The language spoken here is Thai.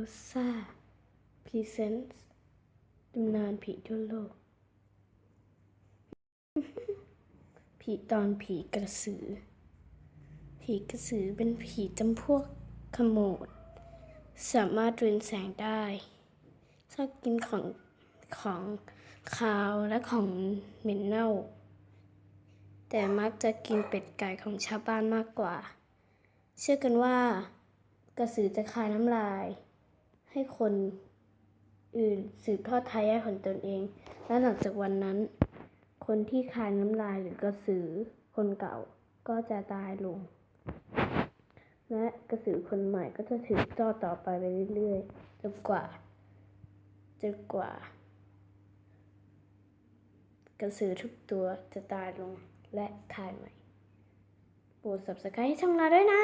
รุซ่าพรีเซนต์ตำนานผีทั่วโลก ผีตอนผีกระสือ ผีกระสือเป็นผีจำพวกขโมด สามารถเรือนแสงได้ชอบกินของของคาวและของเหม็นเน่า แต่มักจะกินเป็ดไก่ของชาวบ้านมากกว่า เชื่อกันว่ากระสือจะคายน้ำลาย ให้คนอื่นสืบทอดทายาทของตนเอง และหลังจากวันนั้น คนที่คายน้ำลายหรือกระสือคนเก่าก็จะตายลง และกระสือคนใหม่ก็จะถือต่อต่อไปไปเรื่อยๆจนกว่าจนกว่า กระสือทุกตัวจะตายลงและคายใหม่โปรด subscribe ช่องเราด้วยนะ